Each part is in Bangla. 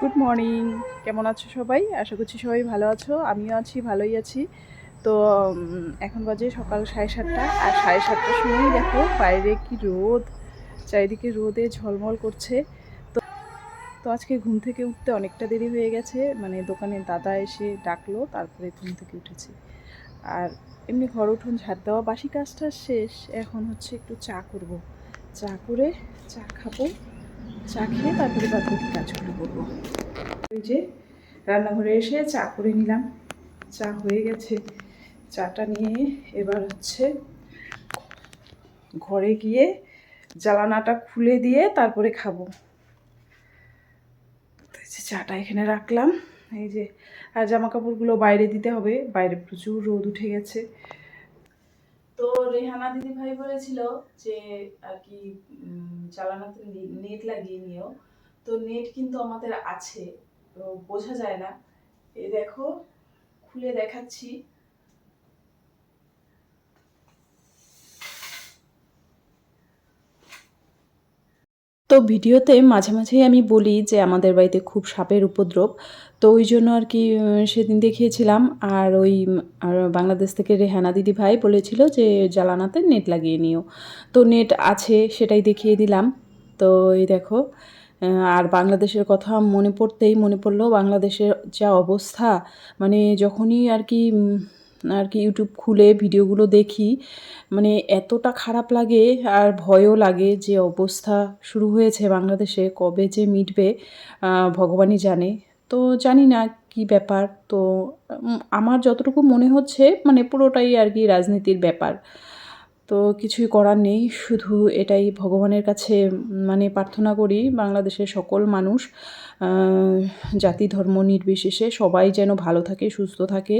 গুড মর্নিং কেমন আছো সবাই? আশা করছি সবাই ভালো আছো। আমিও আছি, ভালোই আছি। তো এখন বাজে সকাল সাড়ে সাতটা। আর সাড়ে সাতটার সময়ই দেখো বাইরে কি রোদ। চারিদিকে রোদে ঝলমল করছে। তো তো আজকে ঘুম থেকে উঠতে অনেকটা দেরি হয়ে গেছে। মানে দোকানে দাদা এসে ডাকলো, তারপরে ঘুম থেকে উঠেছি। আর এমনি ঘর উঠুন ঝাড় দেওয়া, বাসি কাজটা শেষ। এখন হচ্ছে একটু চা করব। চা করে চা খাব। চা খেয়ে তারপরে বাকি কাজগুলো করব। ওই যে রান্নাঘরে এসে চা করে নিলাম। চা হয়ে গেছে। চাটা নিয়ে এবার হচ্ছে ঘরে গিয়ে জ্বালানাটা খুলে দিয়ে তারপরে খাব। চাটা এখানে রাখলাম। এই যে আর জামা কাপড়গুলো বাইরে দিতে হবে। বাইরে প্রচুর রোদ উঠে গেছে। তো রেহানা দিদি ভাই বলেছিল যে আর কি চালানোতে নেট লাগিয়ে নিও। তো নেট কিন্তু আমাদের আছে, তো বোঝা যায় না। এ দেখো, খুলে দেখাচ্ছি। তো ভিডিওতে মাঝে মাঝেই আমি বলি যে আমাদের বাড়িতে খুব সাপের উপদ্রব। তো ওই জন্য আর কি সেদিন দেখিয়েছিলাম। আর ওই আর বাংলাদেশ থেকে রেহানা দিদি ভাই বলেছিল যে জ্বালানাতে নেট লাগিয়ে নিও। তো নেট আছে, সেটাই দেখিয়ে দিলাম। তো এই দেখো আর বাংলাদেশের কথা মনে পড়তেই মনে পড়ল। বাংলাদেশের যা অবস্থা মানে যখনই আর কি আর কি ইউটিউব খুলে ভিডিওগুলো দেখি মানে এতটা খারাপ লাগে আর ভয়ও লাগে যে অবস্থা শুরু হয়েছে বাংলাদেশে, কবে যে মিটবে ভগবানই জানে। তো জানি না কি ব্যাপার, তো আমার যতটুকু মনে হচ্ছে মানে পুরোটাই আর কি রাজনীতির ব্যাপার। তো কিছুই করার নেই। শুধু এটাই ভগবানের কাছে মানে প্রার্থনা করি, বাংলাদেশের সকল মানুষ জাতি, ধর্ম নির্বিশেষে সবাই যেন ভালো থাকে, সুস্থ থাকে।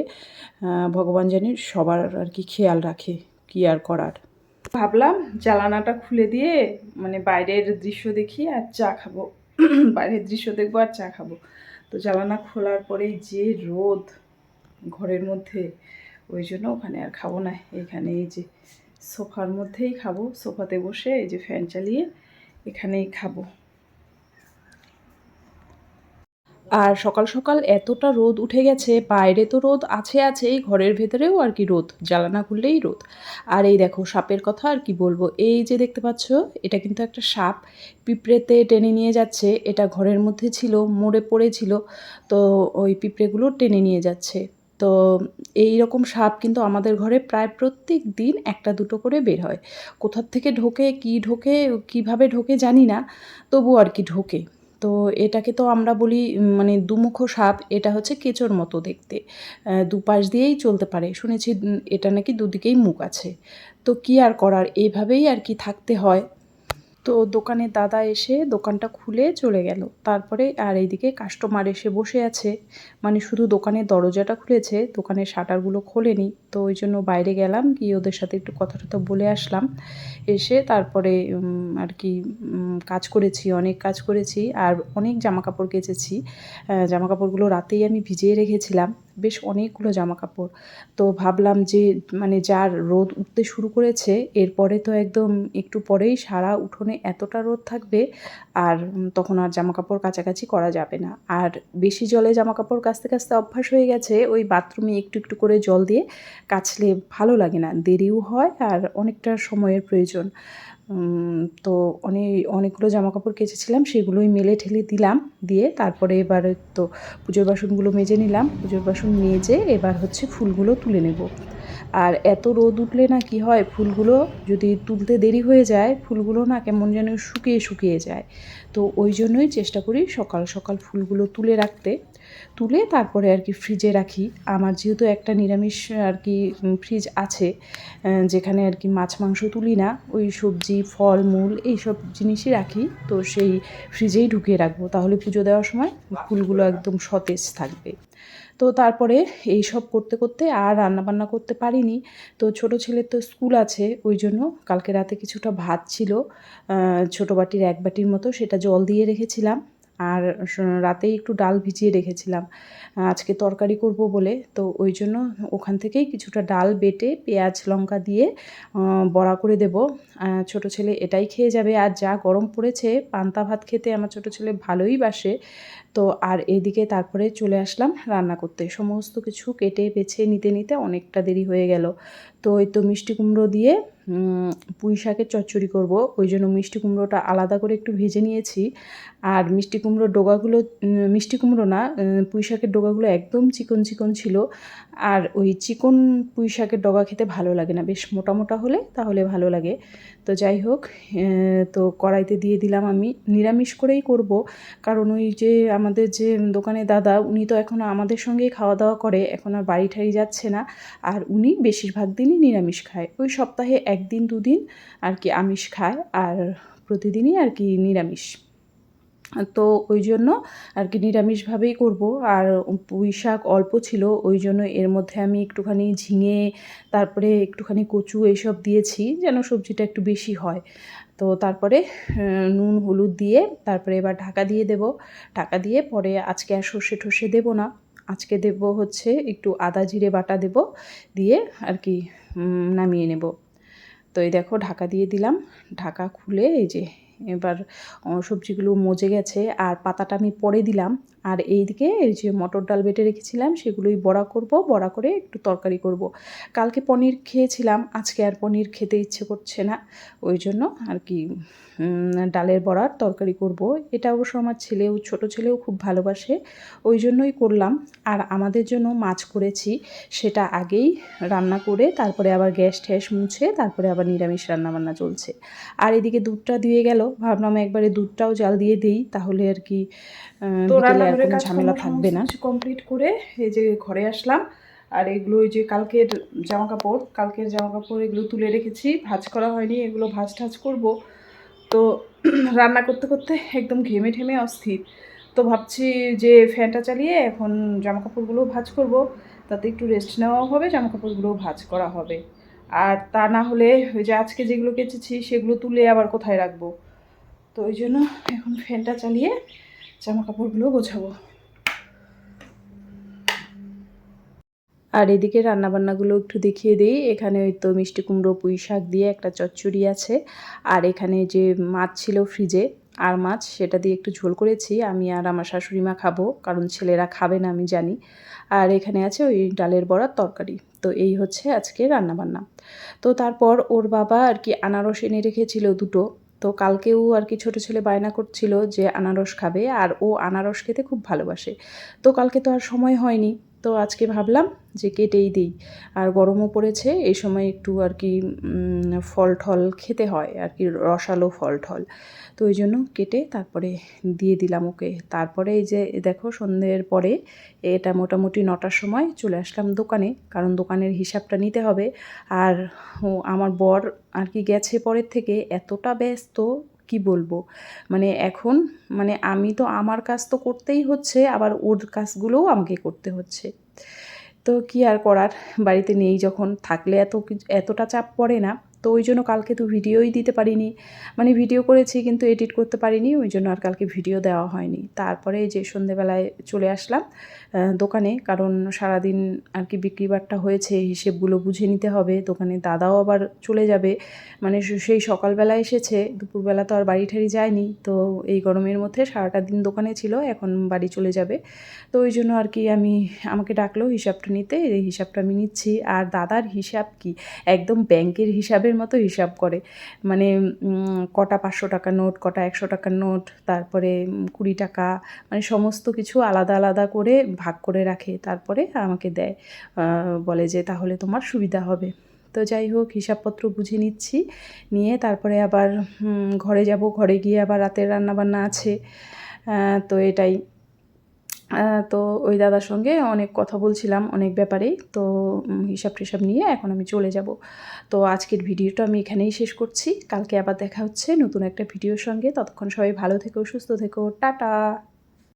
ভগবান যেন সবার আর কি খেয়াল রাখে কি আর করার। ভাবলাম জ্বালানাটা খুলে দিয়ে মানে বাইরের দৃশ্য দেখি আর চা খাব। বাইরের দৃশ্য দেখব আর চা খাব। তো জ্বালানা খোলার পরেই যে রোদ ঘরের মধ্যে, ওই জন্য ওখানে আর খাব না। এখানে এই যে সোফার মধ্যেই খাব, সোফাতে বসে এই যে ফ্যান চালিয়ে এখানেই খাব। আর সকাল সকাল এতটা রোদ উঠে গেছে, বাইরে তো রোদ আছে আছেই, ঘরের ভেতরেও আর কি রোদ, জ্বালানা খুললেই রোদ। আর এই দেখো, সাপের কথা আর কি বলব, এই যে দেখতে পাচ্ছ, এটা কিন্তু একটা সাপ, পিঁপড়েতে টেনে নিয়ে যাচ্ছে, এটা ঘরের মধ্যে ছিল, মরে পড়েছিল, তো ওই পিঁপড়েগুলো টেনে নিয়ে যাচ্ছে। তো এই রকম সাপ কিন্তু আমাদের ঘরে প্রায় প্রত্যেক দিন একটা দুটো করে বের হয়। কোথার থেকে ঢোকে, কি ঢোকে, কীভাবে ঢোকে জানি না তবু আর কি ঢোকে। তো এটাকে তো আমরা বলি মানে দুমুখ সাপ, এটা হচ্ছে কেঁচোর মতো দেখতে। দুপাশ দিয়েই চলতে পারে। শুনেছি এটা নাকি দুদিকেই মুখ আছে। তো কি আর করার? এইভাবেই আর কি থাকতে হয়। তো দোকানে দাদা এসে দোকানটা খুলে চলে গেল। তারপরে আর এইদিকে কাস্টমার এসে বসে আছে। মানে শুধু দোকানের দরজাটা খুলেছে, দোকানের শাটারগুলো খোলেনি। তো ওই জন্য বাইরে গেলাম, গিয়ে ওদের সাথে একটু কথা টথা বলে আসলাম। এসে তারপরে আর কি কাজ করেছি, অনেক কাজ করেছি। আর অনেক জামা কাপড় কেচেছি। জামা কাপড়গুলো রাতেই আমি ভিজিয়ে রেখেছিলাম। বেশ অনেকগুলো জামা কাপড় তো ভাবলাম যে মানে যার রোদ উঠতে শুরু করেছে, এরপরে তো একদম একটু পরেই সারা উঠোনে এতটা রোদ থাকবে, আর তখন আর জামা কাপড় কাছাকাছি করা যাবে না। আর বেশি জলে জামা কাপড় কাচতে কাচতে অভ্যাস হয়ে গেছে, ওই বাথরুমে একটু একটু করে জল দিয়ে কাচলে ভালো লাগে না, দেরিও হয় আর অনেকটা সময়ের প্রয়োজন। তো অনেক অনেকগুলো জামা কাপড় কেচেছিলাম, সেগুলোই মেলে ঠেলে দিলাম, দিয়ে তারপরে এবার তো পুজোর বাসনগুলো মেজে নিলাম, পুজোর বাসন মেজে এবার হচ্ছে ফুলগুলো তুলে নেব। আর এত রোদ উঠলে না কি হয়? ফুলগুলো যদি তুলতে দেরি হয়ে যায়, ফুলগুলো না কেমন যেন শুকিয়ে শুকিয়ে যায়। তো ওই জন্যই চেষ্টা করি সকাল সকাল ফুলগুলো তুলে রাখতে। তুলে তারপরে আর কি ফ্রিজে রাখি। আমার যেহেতু একটা নিরামিষ আর কি ফ্রিজ আছে যেখানে আর কি মাছ মাংস তুলি না, ওই সবজি, ফল, মূল এইসব জিনিসই রাখি। তো সেই ফ্রিজেই ঢুকিয়ে রাখব। তাহলে পুজো দেওয়ার সময় ফুলগুলো একদম সতেজ থাকবে। তো তারপরে এই সব করতে করতে আর রান্নাবান্না করতে পারিনি। তো ছোট ছেলের তো স্কুল আছে, ওই জন্য কালকে রাতে কিছুটা ভাত ছিল। ছোটো বাটির এক বাটির মতো সেটা জল দিয়ে রেখেছিলাম আর রাতেই একটু ডাল ভিজিয়ে রেখেছিলাম। আজকে তরকারি করব বলে, তো ওই জন্য ওখান থেকেই কিছুটা ডাল বেটে পেঁয়াজ লঙ্কা দিয়ে বড়া করে দেব। ছোট ছেলে এটাই খেয়ে যাবে। আর যা গরম পড়েছে, পান্তা ভাত খেতে আমার ছোট ছেলে ভালোই বাসে। তো আর এদিকে তারপরে চলে আসলাম রান্না করতে। সমস্ত কিছু কেটে, বেছে, নিতে নিতে অনেকটা দেরি হয়ে গেল। তো ওই তো মিষ্টি কুমড়ো দিয়ে পুঁই শাকের চচ্চড়ি করব। ওই জন্য মিষ্টি কুমড়োটা আলাদা করে একটু ভেজে নিয়েছি। আর মিষ্টি কুমড়োর ডোগাগুলো মিষ্টি কুমড়ো না পুঁই শাকের ডোগাগুলো একদম চিকন চিকন ছিল। আর ওই চিকন পুঁই শাকের ডগা খেতে ভালো লাগে না। বেশ মোটা মোটা হলে তাহলে ভালো লাগে। তো যাই হোক তো কড়াইতে দিয়ে দিলাম আমি। নিরামিষ করেই করব। কারণ ওই যে আমাদের যে দোকানে দাদা, উনি তো এখন আমাদের সঙ্গেই খাওয়া দাওয়া করে। এখন আর বাড়ি ঠাড়ি যাচ্ছে না। আর উনি বেশিরভাগ দিনই নিরামিষ খায়। ওই সপ্তাহে একদিন, দুদিন আর কি আমিষ খায়। আর প্রতিদিনই আর কি নিরামিষ। তো ওই জন্য আর কি নিরামিষভাবেই করব। আর পুঁই শাক অল্প ছিল, ওই জন্য এর মধ্যে আমি একটুখানি ঝিঙে, তারপরে একটুখানি কচু এইসব দিয়েছি যেন সবজিটা একটু বেশি হয়। তো তারপরে নুন, হলুদ দিয়ে তারপরে এবার ঢাকা দিয়ে দেব। ঢাকা দিয়ে পরে আজকে আর সর্ষে ঠর্ষে দেবো না। আজকে দেব হচ্ছে একটু আদা জিরে বাটা দেব, দিয়ে আর কি নামিয়ে নেব। তো এই দেখো ঢাকা দিয়ে দিলাম। ঢাকা খুলে এই যে এবার সবজিগুলো মজে গেছে। আর পাতাটা আমি পরে দিলাম। আর এইদিকে এই যে মটর ডাল বেটে রেখেছিলাম, সেগুলোই বড়া করব। বড়া করে একটু তরকারি করব। কালকে পনির খেয়েছিলাম। আজকে আর পনির খেতে ইচ্ছে করছে না। ওই জন্য আর কি ডালের বড়ার তরকারি করব। এটা অবশ্য আমার ছেলেও, ছোট ছেলেও খুব ভালোবাসে। ওই জন্যই করলাম। আর আমাদের জন্য মাছ করেছি। সেটা আগেই রান্না করে, তারপরে আবার গ্যাস ট্যাস মুছে, তারপরে আবার নিরামিষ রান্নাবান্না চলছে। আর এদিকে দুধটা দিয়ে গেল। ভাবলাম একবারে দুধটাও জাল দিয়ে দিই তাহলে আর কি ঝামেলা থাকবে না। কমপ্লিট করে এই যে ঘরে আসলাম আর এগুলো ওই যে কালকের জামা কাপড় কালকের জামা কাপড় এগুলো তুলে রেখেছি ভাজ করা হয়নি এগুলো ভাজ ঠাজ করব। তো রান্না করতে করতে একদম ঘেমে ঠেমে অস্থির। তো ভাবছি যে ফ্যানটা চালিয়ে এখন জামা কাপড়গুলো ভাজ করব তাতে একটু রেস্ট নেওয়াও হবে জামা কাপড়গুলোও ভাজ করা হবে। আর তা না হলে ওই যে আজকে যেগুলো কেচেছি সেগুলো তুলে আবার কোথায় রাখব? তো ওই জন্য এখন ফ্যানটা চালিয়ে জামা কাপড়গুলো গোছাবো। আর এদিকে রান্নাবান্নাগুলো একটু দেখিয়ে দিই। এখানে ওই তো মিষ্টি কুমড়ো, পুঁই শাক দিয়ে একটা চচ্চড়ি আছে। আর এখানে যে মাছ ছিল ফ্রিজে, আর মাছ সেটা দিয়ে একটু ঝোল করেছি। আমি আর আমার শাশুড়ি মা খাব, কারণ ছেলেরা খাবে না, আমি জানি। আর এখানে আছে ওই ডালের বড়ার তরকারি। তো এই হচ্ছে আজকে রান্নাবান্না। তো তারপর ওর বাবা আর কি আনারস এনে রেখেছিল দুটো। তো কালকেও আর কি ছোটো ছেলে বায়না করছিল যে আনারস খাবে আর ও আনারস খেতে খুব ভালোবাসে। তো কালকে তো আর সময় হয়নি। তো আজকে ভাবলাম যে কেটেই দিই। আর গরমও পড়েছে, এই সময় একটু আর কি ফল ঠল খেতে হয়, আর কি রসালো ফল ঠল। তো ওই জন্য কেটে তারপরে দিয়ে দিলাম ওকে। তারপরে এই যে, দেখো সন্ধ্যের পরে এটা মোটামুটি নটার সময় চলে আসলাম দোকানে, কারণ দোকানের হিসাবটা নিতে হবে। আর আমার বর আর কি গেছে পরের থেকে এতটা ব্যস্ত কি বলব? মানে এখন মানে আমি তো আমার কাজ তো করতেই হচ্ছে, আবার ওর কাজগুলোও আমাকে করতে হচ্ছে। তো কি আর করার? বাড়িতে নেই যখন, থাকলে এত এতটা চাপ পড়ে না। তো ওই জন্য কালকে তো ভিডিওই দিতে পারিনি। মানে ভিডিও করেছি কিন্তু এডিট করতে পারিনি, ওই জন্য আর কালকে ভিডিও দেওয়া হয়নি। তারপরে যে সন্ধেবেলায় চলে আসলাম দোকানে। কারণ সারাদিন আর কি বিক্রি বাট্টা হয়েছে, হিসেবগুলো বুঝে নিতে হবে। দোকানে দাদাও আবার চলে যাবে। মানে সেই সকালবেলা এসেছে, দুপুরবেলা তো আর বাড়ি ঠাড়ি যায়নি। তো এই গরমের মধ্যে সারাটা দিন দোকানে ছিল, এখন বাড়ি চলে যাবে। তো ওই জন্য আর কি আমি, আমাকে ডাকলো হিসাবটা নিতে, এই হিসাবটা আমি নিচ্ছি। আর দাদার হিসাব কি? একদম ব্যাংকের হিসাবের মতো হিসাব করে। মানে কটা পাঁচশো টাকা নোট, কটা একশো টাকার নোট, তারপরে কুড়ি টাকা মানে সমস্ত কিছু আলাদা আলাদা করে ভাগ করে রাখে, তারপরে আমাকে দেয় বলে যে তাহলে তোমার সুবিধা হবে। তো যাই হোক, হিসাবপত্র বুঝে নিচ্ছি, নিয়ে তারপরে আবার ঘরে যাব, ঘরে গিয়ে আবার রাতের রান্নাবান্না আছে তো এটাই। তো ওই দাদার সঙ্গে অনেক কথা বলছিলাম অনেক ব্যাপারেই তো হিসাব টিসাব নিয়ে এখন আমি চলে যাব। তো আজকের ভিডিওটা আমি এখানেই শেষ করছি, কালকে আবার দেখা হচ্ছে নতুন একটা ভিডিওর সঙ্গে। ততক্ষণ সবাই ভালো থেকো, সুস্থ থেকো, টাটা!